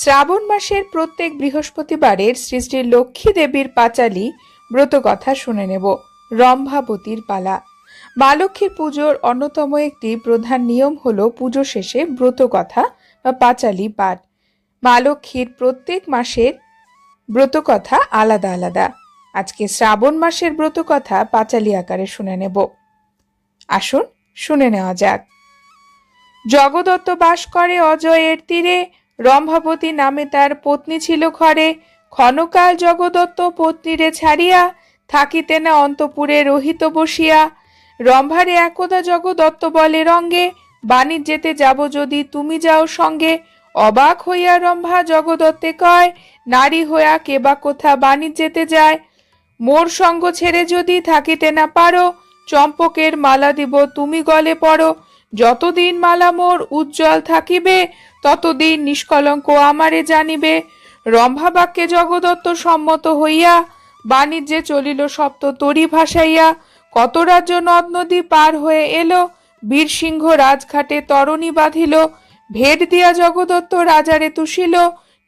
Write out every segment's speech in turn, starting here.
শ্রাবণ মাসের প্রত্যেক বৃহস্পতিবারের শ্রী শ্রী লক্ষ্মী দেবীর পাঁচালী ব্রত কথা শুনে নেব। রম্ভাবতীর পালা। মা পুজোর অন্যতম একটি প্রধান নিয়ম হল পুজো শেষে ব্রত কথা বা পাঁচালী পাঠ। মা লক্ষ্মীর প্রত্যেক মাসের ব্রত কথা আলাদা আলাদা। আজকে শ্রাবণ মাসের ব্রত কথা পাঁচালী আকারে শুনে নেব। আসুন শুনে নেওয়া যাক। জগদত্ত বাস করে অজয়ের তীরে রম্ভাবতী নামে তার পত্নী ছিল ঘরে। ক্ষণকাল জগদত্ত পত্নীরে ছাড়িয়া থাকিতে না অন্তপুরে রহিত বসিয়া। রম্ভারে একদা জগদত্ত বলে, রঙ্গে, বাণিজ্যেতে যাব যদি তুমি যাও সঙ্গে। অবাক হইয়া রম্ভা জগদত্তে কয়, নারী হইয়া কে বা কোথা বাণিজ্যেতে যায়? মোর সঙ্গ ছেড়ে যদি থাকিতে না পারো, চম্পকের মালা দিব, তুমি গলে পড়ো। যতদিন মালা মোর উজ্জ্বল থাকিবে, ততদিন নিষ্কলঙ্ক আমারে জানিবে। রম্ভা বাক্যে জগদত্ত সম্মত হইয়া, বাণিজ্যে চলিল সপ্ত তরি ভাসাইয়া। কত রাজ্য নদ নদী পার হয়ে এলো, বীরসিংহ রাজঘাটে তরণী বাঁধিল। ভেট দিয়া জগদত্ত রাজারে তুষিল,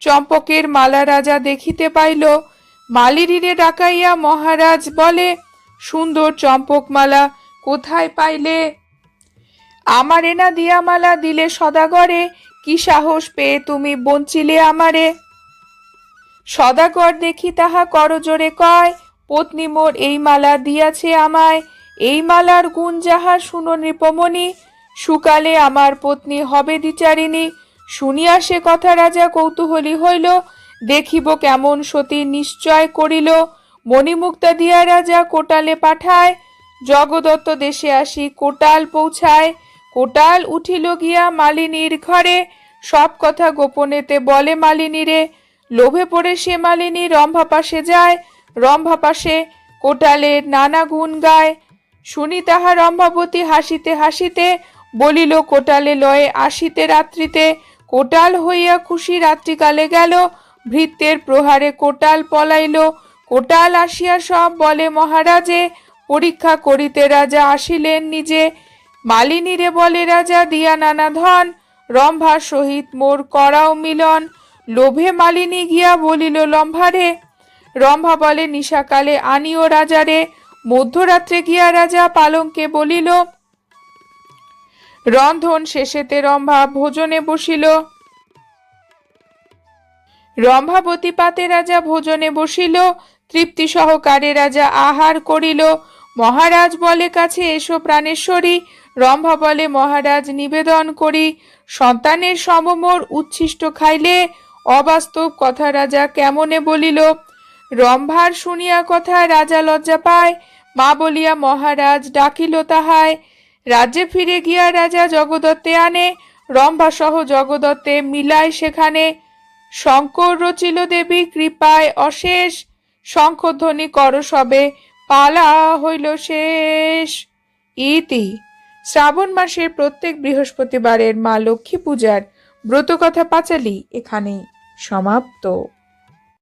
চম্পকের মালা রাজা দেখিতে পাইল। মালিনীরে ডাকাইয়া মহারাজ বলে, সুন্দর চম্পকমালা, কোথায় পাইলে? আমার এনা দিয়ামালা দিলে সদাগরে, কি সাহস পেয়ে তুমি বঞ্চিলে আমারে? সদাগর দেখি তাহা করজোরে কয়, পত্নী মোর এই মালা দিয়াছে আমায়, এই মালার গুণ যাহা শুনো নৃপমণি, সুকালে আমার পত্নী হবে দ্বিচারিণী, শুনিয়া সে কথা রাজা কৌতূহলী হইল, দেখিব কেমন সতী নিশ্চয় করিল, মণিমুক্তা দিয়া রাজা কোটালে পাঠায়, জগদত্ত দেশে আসি কোটাল পৌঁছায় কোটাল উঠিল গিয়া মালিনীর ঘরে। সব কথা গোপনেতে বলে মালিনীরে। লোভে পড়ে সে মালিনী রম্ভা পাশে যায়। রম্ভা পাশে কোটালের নানা গুণ গায়। শুনি তাহা রম্ভাবতী হাসিতে হাসিতে বলিল, কোটালে লয়ে আসিতে রাত্রিতে। কোটাল হইয়া খুশি রাত্রিকালে গেল। ভৃত্যের প্রহারে কোটাল পলাইল। কোটাল আসিয়া সব বলে মহারাজে, পরীক্ষা করিতে রাজা আসিলেন নিজে। মালিনীরে বলে, রাজা, দিয়া নানা ধন রম্ভার সহিত মোর করাও মিলন। লোভে মালিনী গিয়া বলিল লম্ভারে রম্ভা বলে, নিশাকালে আনিও রাজারে মধ্যরাত্রে গিয়া রাজা পালঙ্কে বলিল, রন্ধন শেষেতে রম্ভা ভোজনে বসিল। রম্ভাবতী পাতে রাজা ভোজনে বসিল, তৃপ্তি সহকারে রাজা আহার করিল। মহারাজ বলে কাছে এসো প্রাণেশ্বরী। রম্ভা বলে, মহারাজ, নিবেদন করি। সন্তানের সমমোর উচ্ছিষ্ট খাইলে অবাস্তব কথা রাজা কেমনে বলিল। রম্ভার শুনিয়া কথা রাজা লজ্জা পায়। মা বলিয়া, মহারাজ, ডাকিল তাহায়। রাজ্যে ফিরে গিয়া রাজা জগদত্তে আনে। রম্ভা সহ জগদত্তে মিলায় সেখানে। শঙ্কর রচিল দেবী, কৃপায় অশেষ। শঙ্খধ্বনি কর সবে। পালা হইল শেষ। ইতি, শ্রাবণ মাসের প্রত্যেক বৃহস্পতিবারের মা লক্ষ্মী পূজার ব্রতকথা পাঁচালি এখানে সমাপ্ত।